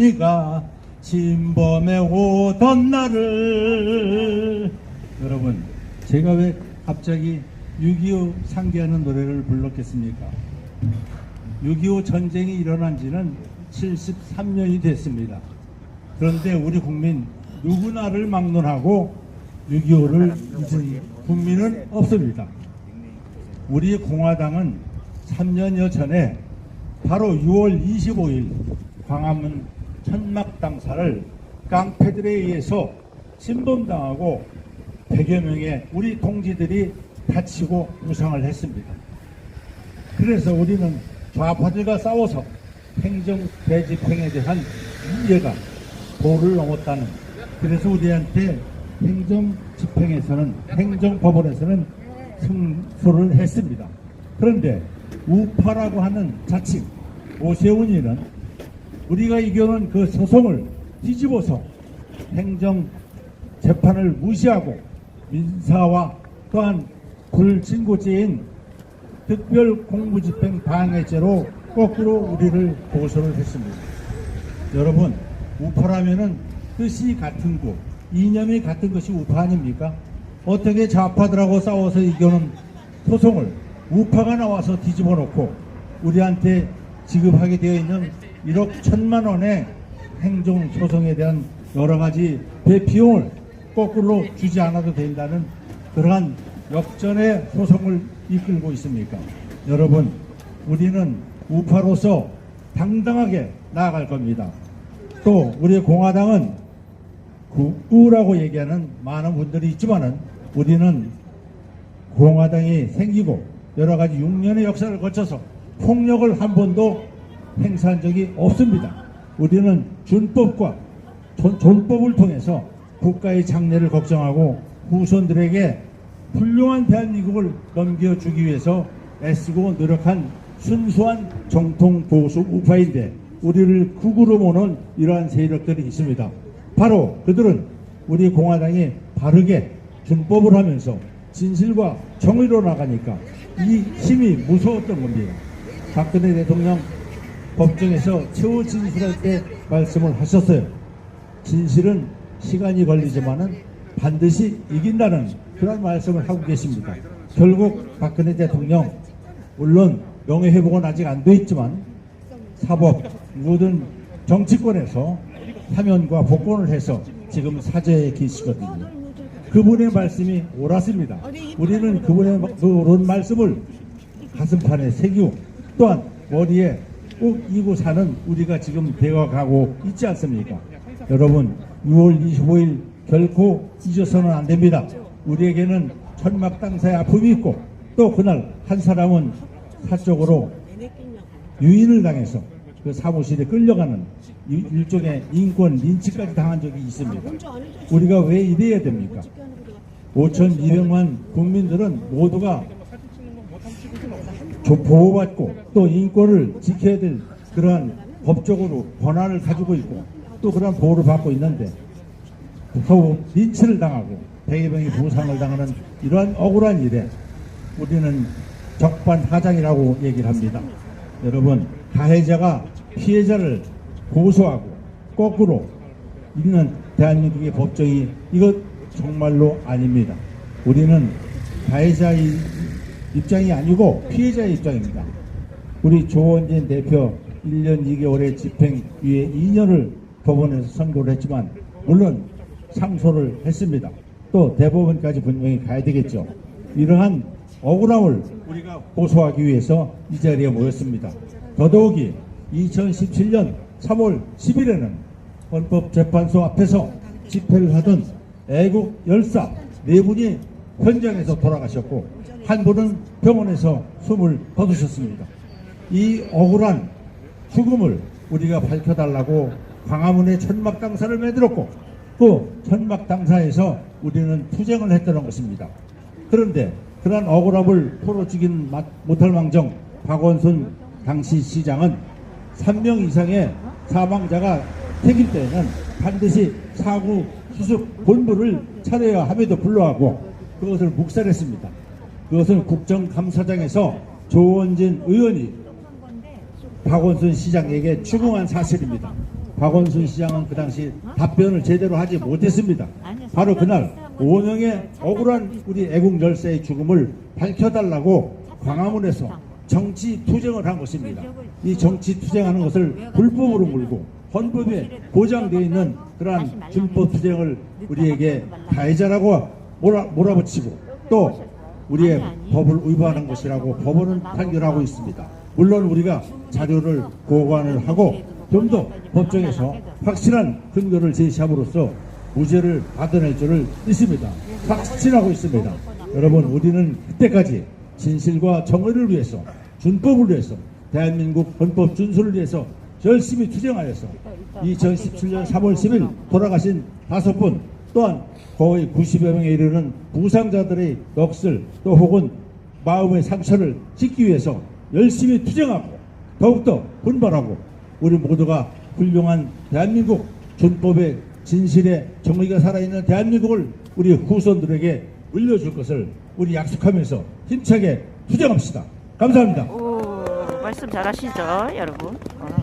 우리가 침범해 오던 날을 여러분 제가 왜 갑자기 6.25 상기하는 노래를 불렀겠습니까? 6.25 전쟁이 일어난 지는 73년이 됐습니다. 그런데 우리 국민 누구나를 막론하고 6.25를 잊은 국민은 없습니다. 우리 공화당은 3년여 전에 바로 6월 25일 광화문 천막 당사를 깡패들에 의해서 침범당하고 100여 명의 우리 동지들이 다치고 부상을 했습니다. 그래서 우리는 좌파들과 싸워서 행정 대집행에 대한 이해가 도를 넘었다는 그래서 우리한테 행정 집행에서는 행정법원에서는 승소를 했습니다. 그런데 우파라고 하는 자칭 오세훈이는 우리가 이겨낸 그 소송을 뒤집어서 행정 재판을 무시하고 민사와 또한 불진고죄인 특별 공무집행 방해죄로 거꾸로 우리를 고소를 했습니다. 여러분, 우파라면은 뜻이 같은 거, 이념이 같은 것이 우파 아닙니까? 어떻게 좌파들하고 싸워서 이겨는 소송을 우파가 나와서 뒤집어 놓고 우리한테 지급하게 되어 있는 1억 천만 원의 행정 소송에 대한 여러 가지 대비용을 거꾸로 주지 않아도 된다는 그러한 역전의 소송을 이끌고 있습니까? 여러분, 우리는 우파로서 당당하게 나아갈 겁니다. 또 우리 공화당은 국우라고 얘기하는 많은 분들이 있지만은 우리는 공화당이 생기고 여러 가지 6년의 역사를 거쳐서 폭력을 한 번도 행사한 적이 없습니다. 우리는 준법과 존- 존법을 통해서 국가의 장래를 걱정하고 후손들에게 훌륭한 대한민국을 넘겨주기 위해서 애쓰고 노력한 순수한 정통 보수 우파인데 우리를 국으로 모는 이러한 세력들이 있습니다. 바로 그들은 우리 공화당이 바르게 준법을 하면서 진실과 정의로 나가니까 이 힘이 무서웠던 겁니다. 박근혜 대통령 법정에서 최후 진술할 때 말씀을 하셨어요. 진실은 시간이 걸리지만은 반드시 이긴다는 그런 말씀을 하고 계십니다. 결국 박근혜 대통령 물론 명예회복은 아직 안 돼 있지만 사법 모든 정치권에서 사면과 복권을 해서 지금 사죄에 계시거든요. 그분의 말씀이 옳았습니다. 우리는 그분의 그 옳은 말씀을 가슴판에 새기고 또한 머리에 꼭 이고 사는 우리가 지금 되어가고 있지 않습니까? 여러분 6월 25일 결코 잊어서는 안 됩니다. 우리에게는 천막 당사의 아픔이 있고 또 그날 한 사람은 사적으로 유인을 당해서 그 사무실에 끌려가는 이- 일종의 인권 린치까지 당한 적이 있습니다. 우리가 왜 이래야 됩니까? 5,200만 국민들은 모두가 조- 보호받고 또 인권을 지켜야 될 그러한 법적으로 권한을 가지고 있고 또 그러한 보호를 받고 있는데 서로 린치를 당하고 대개병이 부상을 당하는 이러한 억울한 일에 우리는 적반하장이라고 얘기를 합니다. 여러분 가해자가 피해자를 고소하고 거꾸로 있는 대한민국의 법정이 이것 정말로 아닙니다. 우리는 가해자의 입장이 아니고 피해자의 입장입니다. 우리 조원진 대표 1년 2개월의 집행유예 2년을 법원에서 선고를 했지만 물론 상소를 했습니다. 또 대법원까지 분명히 가야 되겠죠. 이러한 억울함을 우리가 고소하기 위해서 이 자리에 모였습니다. 더더욱이 2017년 3월 10일에는 헌법재판소 앞에서 집회를 하던 애국 열사 네 분이 현장에서 돌아가셨고 한 분은 병원에서 숨을 거두셨습니다. 이 억울한 죽음을 우리가 밝혀달라고 광화문에 천막당사를 만들었고 또 천막당사에서 우리는 투쟁을 했다는 것입니다. 그런데 그러한 억울함을 풀어주긴 마- 못할 망정 박원순 당시 시장은 3명 이상의 사망자가 생길 때에는 반드시 사고 수습 본부를 차려야 함에도 불구하고 그것을 묵살했습니다. 그것은 국정감사장에서 조원진 의원이 박원순 시장에게 추궁한 사실입니다. 박원순 시장은 그 당시 답변을 제대로 하지 못했습니다. 바로 그날 오영의 억울한 우리 애국 열사의 죽음을 밝혀달라고 광화문에서 정치 투쟁을 한 것입니다. 이 정치 투쟁하는 것을 불법으로 물고 헌법에 보장되어 있는 그러한 준법 투쟁을 우리에게 가해자라고 몰아, 몰아붙이고 또 우리의 법을 위반한 것이라고 법원은 판결하고 있습니다. 물론 우리가 자료를 보관을 하고 좀 더 법정에서 확실한 근거를 제시함으로써 무죄를 받아낼 줄을 믿습니다. 확신하고 있습니다. 여러분 우리는 그때까지 진실과 정의를 위해서 준법을 위해서 대한민국 헌법 준수를 위해서 열심히 투쟁하여서 2017년 3월 10일 돌아가신 다섯 분 또한 거의 90여 명에 이르는 부상자들의 넋을 또 혹은 마음의 상처를 씻기 위해서 열심히 투쟁하고 더욱더 분발하고 우리 모두가 훌륭한 대한민국 준법의 진실의 정의가 살아있는 대한민국을 우리 후손들에게 물려줄 것을 우리 약속하면서 힘차게 투쟁합시다. 감사합니다. 오, 말씀 잘하시죠, 여러분. 와.